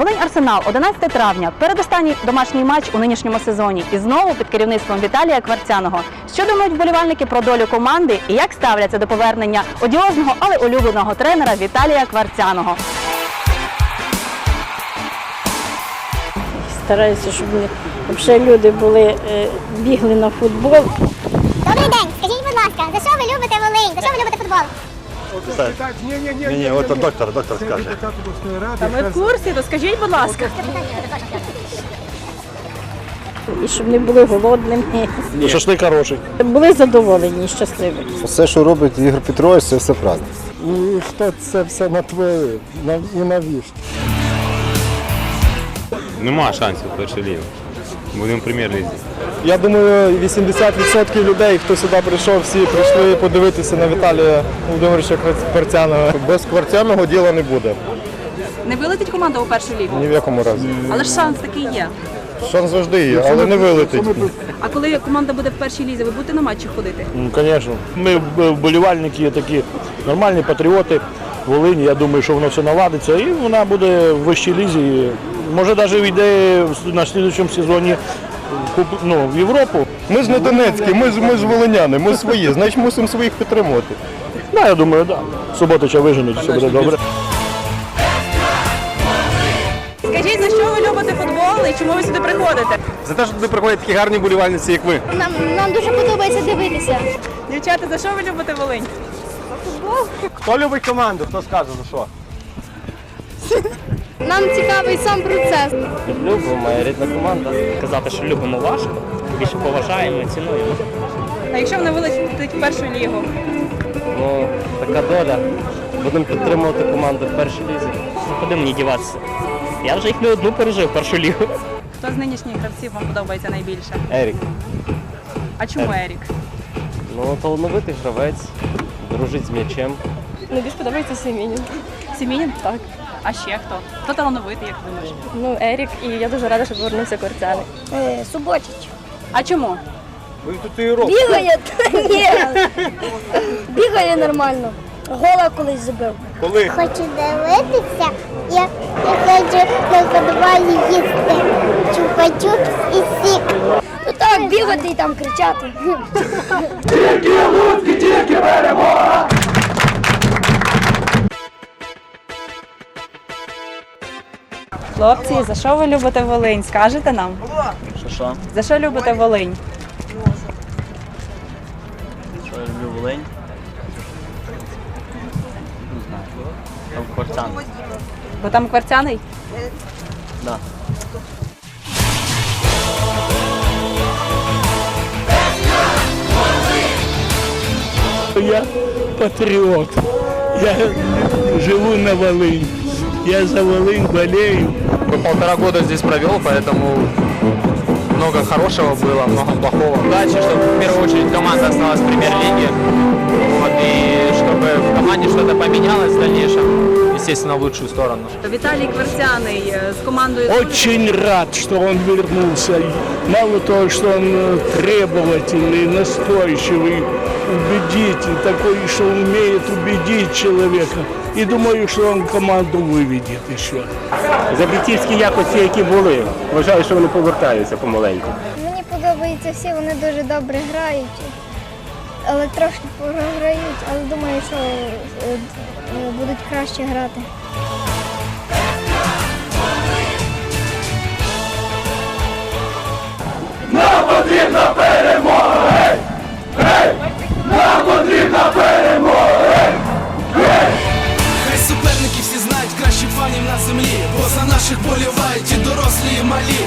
Волинь Арсенал 11 травня. Передостанній домашній матч у нинішньому сезоні. І знову під керівництвом Віталія Кварцяного. Що думають вболівальники про долю команди і як ставляться до повернення одіозного, але улюбленого тренера Віталія Кварцяного? Стараюся, щоб взагалі люди були, е, бігли на футбол. Добрий день, скажіть, будь ласка, за що ви любите Волинь? За що ви любите футбол? Ні, ні, от доктор, доктор скаже. Ми в курсі, то скажіть, будь ласка. І щоб не були голодними. Шашлик хороший. Були задоволені і щасливі. Все, що робить Ігор Петрович, це все правда. І хто це все натворив? І навіщо? Нема шансів в першій лізі. Будемо в прем'єр-лізі. Я думаю, 80% людей, хто сюди прийшов, всі прийшли подивитися на Віталія Володимировича Кварцяного. Без Кварцяного діла не буде. Не вилетить команда у першу лігу, Ні в якому разі. але ж шанс такий є. Шанс завжди є, але не вилетить. А коли команда буде в першій лізі, ви будете на матчі ходити? Ну, Звісно. Ми вболівальники такі нормальні патріоти Волині. Я думаю, що воно все наладиться і вона буде в вищій лізі. Може навіть війде на слідчому сезоні в ну, в Європу. Ми ж не Донецькі, ми ж, ми ж волиняни, ми свої, значить мусимо своїх підтримувати. Да, я думаю, так. Да. Суботича виженуть, все буде добре. Скажіть, за що ви любите футбол і чому ви сюди приходите? За те, що туди приходять такі гарні болівальниці, як ви. Нам, нам дуже подобається дивитися. Дівчата, за що ви любите Волинь? Хто любить команду, хто скаже за що? Нам цікавий сам процес. Люблю, бо моя рідна команда. Казати, що любимо важко, більше поважаємо, цінуємо. А якщо вони вилетять в першу лігу? Ну, така доля. Будемо підтримувати команду в першій лізі. Ну, куди мені діватися? Я вже їх не одну пережив першу лігу. Хто з нинішніх гравців вам подобається найбільше? Ерік. А чому Ерік? Ну, талановитий гравець, дружить з м'ячем. Найбільш подобається Семінін. Сімінін? Так. А ще хто? Хто талановитий, як думаєш? Ну, Ерік, і я дуже рада, що повернувся Кварцяний. Е, Суботіч. А чому? Бігає? Ні. Бігає нормально. Гола колись забив. Коли? Хочу дивитися, я, я хочу на футболі їсти чупа-чупс і сік. Ну так, бігати і там кричати. Хлопці, за що ви любите Волинь? Скажете нам? Що що? За що любите Волинь? Що я люблю Волинь? Не знаю. Там Кварцян. Бо там кварцяний? Да. Я патріот. Я живу на Волині. Я за Волинь болею Полтора года здесь провел, поэтому много хорошего было, много плохого. Удачи, чтобы в первую очередь команда осталась в премьер-лиге. команде что-то поменялось в дальнейшем, естественно, в лучшую сторону. Віталій Кварцяний е, з командою Очень рад, что он вернулся. Мало того, что он э, требовательный, настойчивый, убедитель, такой, что умеет убедить человека. И думаю, что он команду выведет еще. За бійцівські якості, які були, вважаю, що вони повертаються помаленьку. Мені подобається всі, вони дуже добре грають. Але трошки програють, але думаю, що е, е, будуть краще грати. Нам потрібна перемога! Нам потрібна Хай суперники всі знають кращих фанів на землі, бо за наших болівають і дорослі, і малі.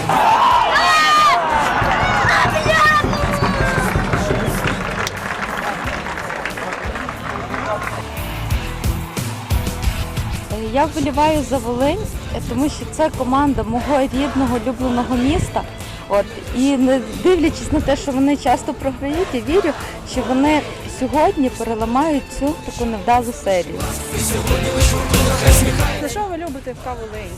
Я вболіваю за Волинь, тому що це команда мого рідного улюбленого міста. От і не дивлячись на те, що вони часто програють, я вірю, що вони сьогодні переламають цю таку невдалу серію. За що ви любите ФК Волинь?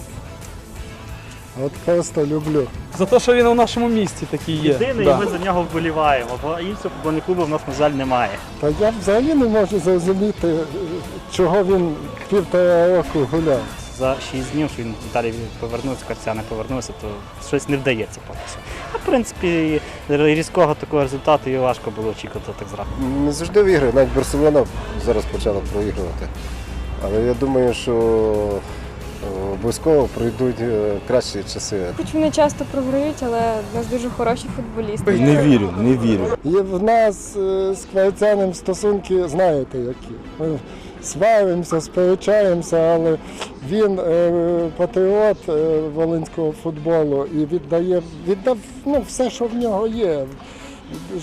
От просто люблю. За те, що він у нашому місті такий є. Єдиний, і ми за нього вболіваємо, бо іншого футбольного клубу в нас, на жаль, немає. Та я взагалі не можу зрозуміти, чого він півтора року гуляв. за 6 днів, що він далі повернувся, Карця не повернувся, то щось не вдається поки що. А в принципі, різкого такого результату і важко було очікувати так зразу. Не завжди виграє, навіть Барселона зараз почала проігрувати. Але я думаю, що е, обов'язково пройдуть е, кращі часи. Хоч вони часто програють, але в нас дуже хороші футболісти. Не вірю, не вірю. Є в нас е, з Квайцяним стосунки, знаєте, які. Сваримося, сперечаємося, але він е, патріот е, волинського футболу і віддає, віддав ну, все, що в нього є.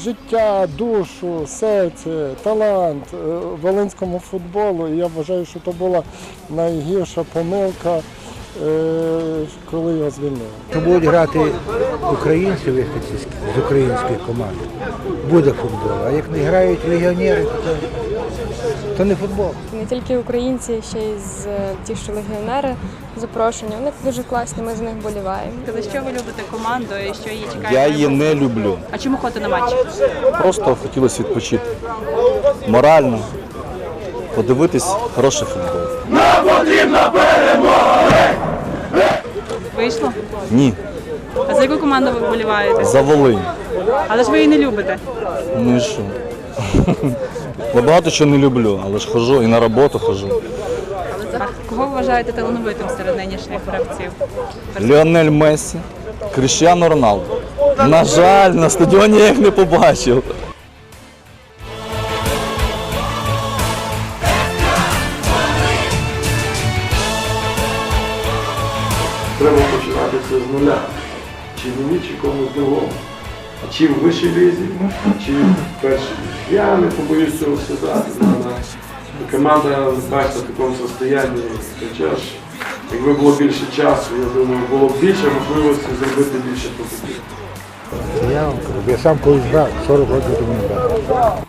Життя, душу, серце, талант е, волинському футболу. І я вважаю, що то була найгірша помилка, коли його звільнили. То будуть грати українці виходці з української команди. Буде футбол. А як не грають легіонери, то, то не футбол. Не тільки українці, ще й з ті, що легіонери запрошені. Вони дуже класні, ми за них боліваємо. За що ви любите команду і що її чекає? Я її не люблю. А чому ходите на матч? Просто хотілося відпочити. Морально, подивитись хороший футбол. Вийшло? Ні, А за яку команду ви вболіваєте? за Волинь. Але ж ви її не любите. Ну і що? Я багато чого не люблю, але ж хожу і на роботу хожу. Кого ви вважаєте талановитим серед нинішніх гравців? Ліонель Мессі, Кріштіану Роналду. На жаль, на стадіоні я їх не побачив. Треба починати це з нуля. Чи мені, чи комусь другому. Чи в вищій лізі, чи в першій. Я не побоюсь цього сказати. Команда бачиться в такому состоянні. Хоча ж, якби було більше часу, я думаю, було б більше можливості зробити більше побутів. Я сам колись брав, 40 років тому грав.